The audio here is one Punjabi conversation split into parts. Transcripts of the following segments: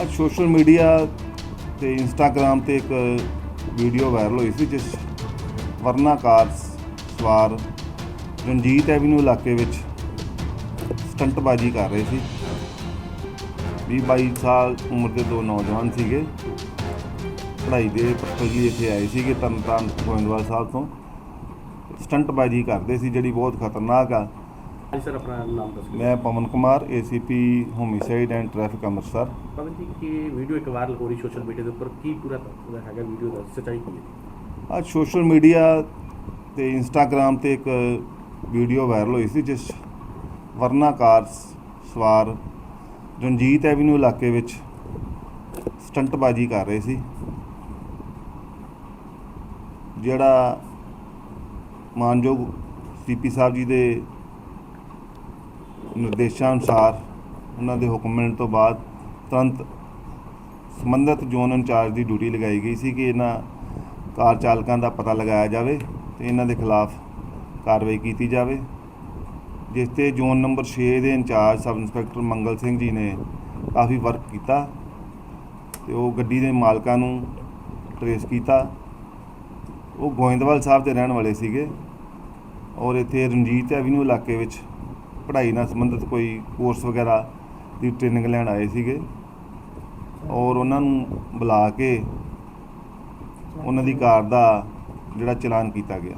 ਅੱਜ ਸੋਸ਼ਲ ਮੀਡੀਆ ਤੇ ਇੰਸਟਾਗ੍ਰam ਤੇ ਇੱਕ ਵੀਡੀਓ ਵਾਇਰਲ ਹੋਈ ਸੀ ਜਿਸ ਵਰਨਾ ਕਾਰ ਸਵਾਰ ਰਣਜੀਤ ਐਵਨਿਊ ਇਲਾਕੇ ਵਿੱਚ ਸਟੰਟਬਾਜ਼ੀ ਕਰ ਰਹੇ ਸੀ। 20 22 ਸਾਲ ਉਮਰ ਦੇ ਦੋ ਨੌਜਵਾਨ ਸੀਗੇ। ਪੜ੍ਹਾਈ ਦੇ ਪਰਪਸ ਜੀ ਇੱਥੇ ਆਏ ਸੀਗੇ ਤਰਨਤਾਰਨ ਗੋਇੰਦਵਾਲ ਸਾਹਿਬ ਤੋਂ। ਸਟੰਟਬਾਜ਼ੀ ਕਰਦੇ ਸੀ ਜਿਹੜੀ ਬਹੁਤ ਖਤਰਨਾਕ ਆ। ਹਾਂਜੀ ਸਰ ਆਪਣਾ ਨਾਮ ਦੱਸੋ। ਮੈਂ Pavan Kumar ACP homicide and traffic Amritsar. Pavan ji ਕਿ ਵੀਡੀਓ ਇੱਕ ਵਾਇਰਲ ਹੋ ਰਹੀ ਸੋਸ਼ਲ ਮੀਡੀਆ ਦੇ ਉੱਪਰ? ਕੀ ਪੂਰਾ ਉਹਦਾ ਹੈਗਾ ਵੀਡੀਓ ਦਾ ਸੱਚਾਈ ਕੀ ਹੈ? ਅੱਜ ਸੋਸ਼ਲ ਮੀਡੀਆ ਤੇ ਇੰਸਟਾਗ੍ਰam ਤੇ ਇੱਕ ਵੀਡੀਓ ਵਾਇਰਲ ਹੋਈ ਸੀ ਜਿਸ ਵਰਨਾ ਕਾਰ ਸਵਾਰ ਰਣਜੀਤ ਐਵਨਿਊ ਇਲਾਕੇ ਵਿੱਚ ਸਟੰਟਬਾਜ਼ੀ ਕਰ ਰਹੇ ਸੀ ਜਿਹੜਾ ਮਾਨਯੋਗ ਸੀਪੀ ਸਾਹਿਬ ਜੀ ਦੇ ਨਿਰਦੇਸ਼ਾਂ ਅਨੁਸਾਰ ਉਹਨਾਂ ਦੇ ਹੁਕਮ ਮਿਲਣ ਤੋਂ ਬਾਅਦ ਤੁਰੰਤ ਸੰਬੰਧਿਤ ਜ਼ੋਨ ਇੰਚਾਰਜ ਦੀ ਡਿਊਟੀ ਲਗਾਈ ਗਈ ਸੀ ਕਿ ਇਹਨਾਂ ਕਾਰ ਚਾਲਕਾਂ ਦਾ ਪਤਾ ਲਗਾਇਆ ਜਾਵੇ ਤੇ ਇਹਨਾਂ ਦੇ ਖਿਲਾਫ ਕਾਰਵਾਈ ਕੀਤੀ ਜਾਵੇ, ਜਿਸ ਤੇ ਜ਼ੋਨ ਨੰਬਰ 6 ਦੇ in charge sub inspector Mangal Singh ji ਨੇ ਕਾਫੀ ਵਰਕ ਕੀਤਾ ਤੇ ਉਹ ਗੱਡੀ ਦੇ ਮਾਲਕਾਂ ਨੂੰ ਟਰੇਸ ਕੀਤਾ। ਉਹ ਗੋਇੰਦਵਾਲ ਸਾਹਿਬ ਦੇ ਰਹਿਣ ਵਾਲੇ ਸੀਗੇ ਔਰ ਇੱਥੇ ਰਣਜੀਤ ਐਵਨਿਊ ਇਲਾਕੇ ਵਿੱਚ ਪੜ੍ਹਾਈ ਨਾਲ ਸੰਬੰਧਿਤ ਕੋਈ ਕੋਰਸ ਵਗੈਰਾ ਦੀ ਟ੍ਰੇਨਿੰਗ ਲੈਣ ਆਏ ਸੀਗੇ। ਔਰ ਉਹਨਾਂ ਨੂੰ ਬੁਲਾ ਕੇ ਉਹਨਾਂ ਦੀ ਕਾਰ ਦਾ ਜਿਹੜਾ ਚਲਾਨ ਕੀਤਾ ਗਿਆ।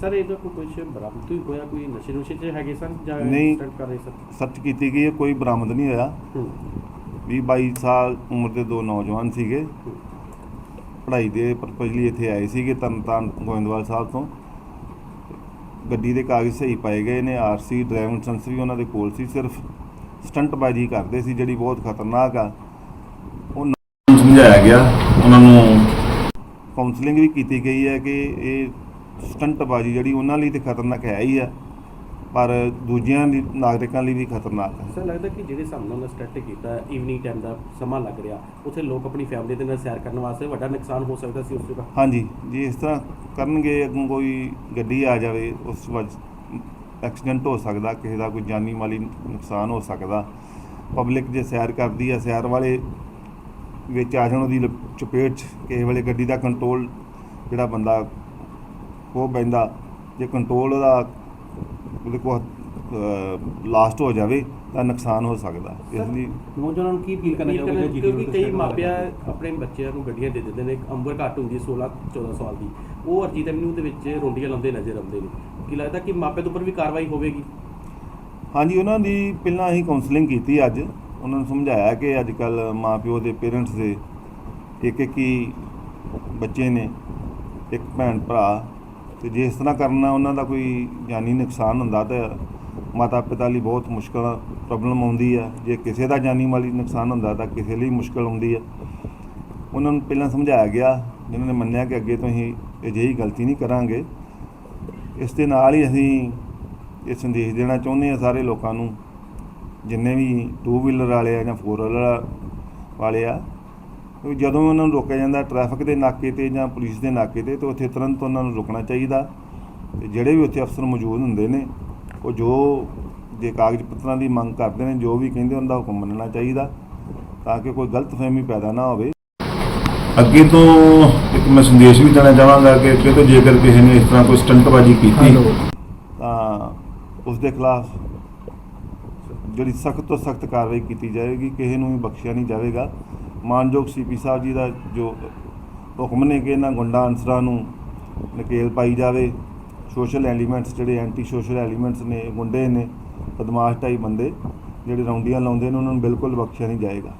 ਸਰ ਇਹਦਾ ਕੋਈ ਕੁਝ ਬਰਾਮਦ ਵੀ ਹੋਇਆ? ਕੋਈ ਨਸ਼ੇ ਨੁਸ਼ੇ ਚ ਹੈਗੇ ਸਨ ਜਾਂ ਨਹੀਂ। ਕਰ ਰਹੇ ਸਨ? ਸਰਚ ਕੀਤੀ ਗਈ ਹੈ ਕੋਈ ਬਰਾਮਦ ਨਹੀਂ ਹੋਇਆ। ਹੂੰ। 20 22 ਸਾਲ ਉਮਰ ਦੇ ਦੋ ਨੌਜਵਾਨ ਸੀਗੇ। ਪੜ੍ਹਾਈ ਦੇ ਪਰਪਸ ਲਈ ਇੱਥੇ ਆਏ ਸੀਗੇ ਤਰਨਤਾਰਨ ਗੋਇੰਦਵਾਲ ਸਾਹਿਬ ਤੋਂ। ਗੱਡੀ ਦੇ ਕਾਗਜ਼ ਸਹੀ ਪਾਏ ਗਏ ਨੇ ਆਰਸੀ ਡਰਾਈਵਿੰਗ ਲਾਇਸੈਂਸ ਵੀ ਉਹਨਾਂ ਦੇ ਕੋਲ ਸੀ, ਸਿਰਫ ਸਟੰਟਬਾਜ਼ੀ ਕਰਦੇ ਸੀ, ਜਿਹੜੀ ਬਹੁਤ ਖਤਰਨਾਕ ਆ। ਉਹ ਨੂੰ ਸਮਝਾਇਆ ਗਿਆ, ਉਹਨਾਂ ਨੂੰ ਕਾਉਂਸਲਿੰਗ ਵੀ ਕੀਤੀ ਗਈ ਹੈ ਕਿ ਇਹ ਸਟੰਟਬਾਜ਼ੀ ਜਿਹੜੀ ਉਹਨਾਂ ਲਈ ਤੇ ਖਤਰਨਾਕ ਹੈ ਹੀ ਆ। ਪਰ ਦੂਜਿਆਂ ਲਈ ਨਾਗਰਿਕਾਂ ਲਈ ਵੀ ਖਤਰਨਾਕ ਹੈ। ਸਰ ਲੱਗਦਾ ਕਿ ਜਿਹੜੇ ਹਿਸਾਬ ਨਾਲ ਉਹਨਾਂ ਸਟੰਟ ਕੀਤਾ ਈਵਨਿੰਗ ਟਾਈਮ ਦਾ ਸਮਾਂ ਲੱਗ ਰਿਹਾ ਉੱਥੇ ਲੋਕ ਆਪਣੀ ਫੈਮਿਲੀ ਦੇ ਨਾਲ ਸੈਰ ਕਰਨ ਵਾਸਤੇ ਵੱਡਾ ਨੁਕਸਾਨ ਹੋ ਸਕਦਾ ਸੀ ਉਸ ਜਗ੍ਹਾ? ਹਾਂਜੀ ਜੇ ਇਸ ਤਰ੍ਹਾਂ ਕਰਨਗੇ ਅੱਗੋਂ ਕੋਈ ਗੱਡੀ ਆ ਜਾਵੇ ਉਸ ਵਜ ਐਕਸੀਡੈਂਟ ਹੋ ਸਕਦਾ ਕਿਸੇ ਦਾ ਕੋਈ ਜਾਨੀ ਮਾਲੀ ਨੁਕਸਾਨ ਹੋ ਸਕਦਾ। ਪਬਲਿਕ ਜੇ ਸੈਰ ਕਰਦੀ ਆ ਸੈਰ ਵਾਲੇ ਵਿੱਚ ਆ ਜਾਣ ਉਹਦੀ ਚਪੇਟ 'ਚ ਕਿਸੇ ਵੇਲੇ ਗੱਡੀ ਦਾ ਕੰਟਰੋਲ ਜਿਹੜਾ ਬੰਦਾ ਉਹ ਬੈਂਦਾ ਜੇ ਕੰਟਰੋਲ ਉਹਦਾ ਉਹਦੇ ਕੋਲ ਲਾਸਟ ਹੋ ਜਾਵੇ ਤਾਂ ਨੁਕਸਾਨ ਹੋ ਸਕਦਾ। ਇਸ ਲਈ ਨੌਜਵਾਨਾਂ ਨੂੰ ਕੀ ਅਪੀਲ ਕਰਨਾ ਜੀ ਕਿਉਂਕਿ ਕਈ ਮਾਪਿਆਂ ਆਪਣੇ ਬੱਚਿਆਂ ਨੂੰ ਗੱਡੀਆਂ ਦੇ ਦਿੰਦੇ ਨੇ ਇੱਕ ਉਮਰ ਘੱਟ ਹੁੰਦੀ ਹੈ 16 14 ਸਾਲ ਦੀ। ਉਹ ਅਰਜੀਤ ਐਵਨਿਊ ਦੇ ਵਿੱਚ ਰੋਂਡੀਆਂ ਲਾਉਂਦੇ ਨਜ਼ਰ ਆਉਂਦੇ ਨੇ। ਕੀ ਲੱਗਦਾ ਕਿ ਮਾਪਿਆਂ ਦੇ ਉੱਪਰ ਵੀ ਕਾਰਵਾਈ ਹੋਵੇਗੀ? ਹਾਂਜੀ ਉਹਨਾਂ ਦੀ ਪਹਿਲਾਂ ਅਸੀਂ ਕਾਉਂਸਲਿੰਗ ਕੀਤੀ ਅੱਜ। ਉਹਨਾਂ ਨੂੰ ਸਮਝਾਇਆ ਕਿ ਅੱਜ ਕੱਲ ਮਾਪਿਓ ਦੇ ਪੇਰੈਂਟਸ ਦੇ ਇੱਕ ਇੱਕ ਹੀ ਬੱਚੇ ਨੇ ਇੱਕ ਭੈਣ ਭਰਾ ਤੇ ਜੇ ਇਸ ਤਰ੍ਹਾਂ ਕਰਨਾ, ਉਹਨਾਂ ਦਾ ਕੋਈ ਜਾਨੀ ਨੁਕਸਾਨ ਹੁੰਦਾ ਤਾਂ ਮਾਤਾ ਪਿਤਾ ਲਈ ਬਹੁਤ ਮੁਸ਼ਕਲ ਪ੍ਰੋਬਲਮ ਆਉਂਦੀ ਆ। ਜੇ ਕਿਸੇ ਦਾ ਜਾਨੀ ਮਾਲੀ ਨੁਕਸਾਨ ਹੁੰਦਾ ਤਾਂ ਕਿਸੇ ਲਈ ਮੁਸ਼ਕਲ ਆਉਂਦੀ ਆ। ਉਹਨਾਂ ਨੂੰ ਪਹਿਲਾਂ ਸਮਝਾਇਆ ਗਿਆ, ਜਿਨ੍ਹਾਂ ਨੇ ਮੰਨਿਆ ਕਿ ਅੱਗੇ ਤੋਂ ਅਸੀਂ ਅਜਿਹੀ ਗਲਤੀ ਨਹੀਂ ਕਰਾਂਗੇ। ਇਸ ਦੇ ਨਾਲ ਹੀ ਅਸੀਂ ਇਹ ਸੰਦੇਸ਼ ਦੇਣਾ ਚਾਹੁੰਦੇ ਆ ਸਾਰੇ ਲੋਕਾਂ ਨੂੰ, ਜਿੰਨੇ ਵੀ ਟੂ ਵੀਲਰ ਵਾਲੇ ਆ ਜਾਂ ਫੋਰ ਵੀਲਰ ਵਾਲੇ ਆ ਕਿ ਜਦੋਂ ਉਹਨਾਂ ਨੂੰ ਰੋਕਿਆ ਜਾਂਦਾ ਟ੍ਰੈਫਿਕ ਦੇ ਨਾਕੇ ਤੇ ਜਾਂ ਪੁਲਿਸ ਦੇ ਨਾਕੇ ਤੇ ਤੇ ਉੱਥੇ ਤੁਰੰਤ ਉਹਨਾਂ ਨੂੰ ਰੁਕਣਾ ਚਾਹੀਦਾ। ਤੇ ਜਿਹੜੇ ਵੀ ਉੱਥੇ ਅਫਸਰ ਮੌਜੂਦ ਹੁੰਦੇ ਨੇ ਉਹ ਜੋ ਜੇ ਕਾਗਜ਼ ਪੱਤਰਾਂ ਦੀ ਮੰਗ ਕਰਦੇ ਨੇ ਜੋ ਵੀ ਕਹਿੰਦੇ ਉਹਨਾਂ ਦਾ ਹੁਕਮ ਮੰਨਣਾ ਚਾਹੀਦਾ ਤਾਂ ਕਿ ਕੋਈ ਗਲਤਫਹਿਮੀ ਪੈਦਾ ਨਾ ਹੋਵੇ। ਅੱਗੇ ਤੋਂ ਇੱਕ ਮੈਂ ਸੰਦੇਸ਼ ਵੀ ਦੇਣਾ ਚਾਹਾਂਗਾ ਕਿ ਅੱਗੇ ਤੋਂ ਜੇਕਰ ਕਿਸੇ ਨੇ ਇਸ ਤਰ੍ਹਾਂ ਕੋਈ ਸਟੰਟਬਾਜ਼ੀ ਕੀਤੀ ਤਾਂ ਉਸ ਦੇ ਖਿਲਾਫ ਜਿਹੜੀ ਸਖਤ ਤੋਂ ਸਖਤ ਕਾਰਵਾਈ ਕੀਤੀ ਜਾਏਗੀ ਕਿਸੇ ਨੂੰ ਵੀ ਬਖਸ਼ਿਆ ਨਹੀਂ ਜਾਵੇਗਾ। ਮਾਨਯੋਗ ਸੀਪੀ ਸਾਹਿਬ ਜੀ ਦਾ ਜੋ ਹੁਕਮ ਨੇ ਕਿ ਇਹਨਾਂ ਗੁੰਡਾ ਅਨਸਰਾਂ ਨੂੰ ਨਕੇਲ ਪਾਈ ਜਾਵੇ। ਸੋਸ਼ਲ ਐਲੀਮੈਂਟਸ ਜਿਹੜੇ ਐਂਟੀ ਸੋਸ਼ਲ ਐਲੀਮੈਂਟਸ ਨੇ ਗੁੰਡੇ ਨੇ, ਬਦਮਾਸ਼ ਟਾਈ ਬੰਦੇ, ਜਿਹੜੇ ਰੌਂਡੀਆਂ ਲਾਉਂਦੇ ਨੇ, ਉਹਨਾਂ ਨੂੰ ਬਿਲਕੁਲ ਬਖਸ਼ਿਆ ਨਹੀਂ ਜਾਏਗਾ।